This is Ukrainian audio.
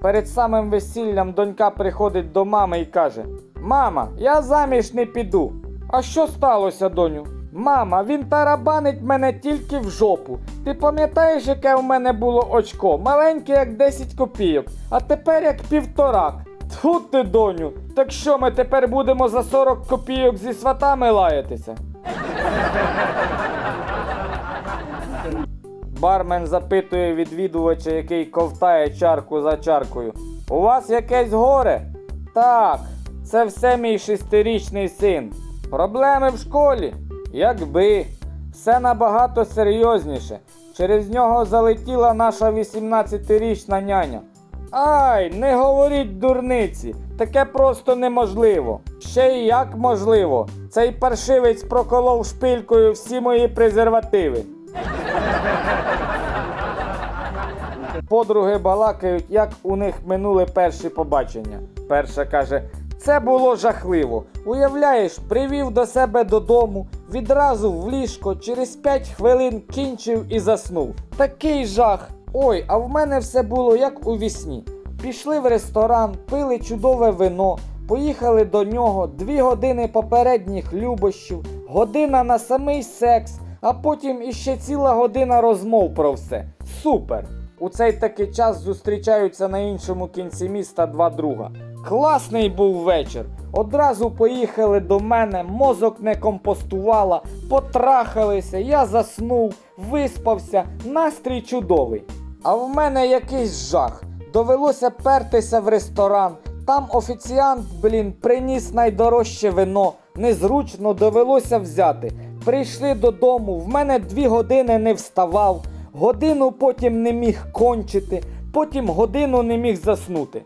Перед самим весіллям донька приходить до мами і каже: Мама, я заміж не піду. А що сталося, доню? Мама, він тарабанить мене тільки в жопу. Ти пам'ятаєш, яке у мене було очко? Маленьке, як 10 копійок, а тепер як півторак. Тьфу ти, доню, так що ми тепер будемо за 40 копійок зі сватами лаятися? Бармен запитує відвідувача, який ковтає чарку за чаркою. У вас якесь горе? Так, це все мій шестирічний син. Проблеми в школі? Якби. Все набагато серйозніше. Через нього залетіла наша 18-річна няня. Ай, не говоріть дурниці, таке просто неможливо. Ще й як можливо. Цей паршивець проколов шпилькою всі мої презервативи. Подруги балакають, як у них минули перші побачення. Перша каже: це було жахливо. Уявляєш, привів до себе додому, відразу в ліжко, через 5 хвилин кінчив і заснув. Такий жах. Ой, а в мене все було як у вісні. Пішли в ресторан, пили чудове вино, поїхали до нього, дві години попередніх любощів, година на самий секс, а потім іще ціла година розмов про все. Супер! У цей такий час зустрічаються на іншому кінці міста два друга. Класний був вечір. Одразу поїхали до мене, мозок не компостувала, потрахалися, я заснув, виспався, настрій чудовий. А в мене якийсь жах. Довелося пертися в ресторан. Там офіціант, блін, приніс найдорожче вино. Незручно довелося взяти. Прийшли додому, в мене дві години не вставав, годину потім не міг кончити, потім годину не міг заснути.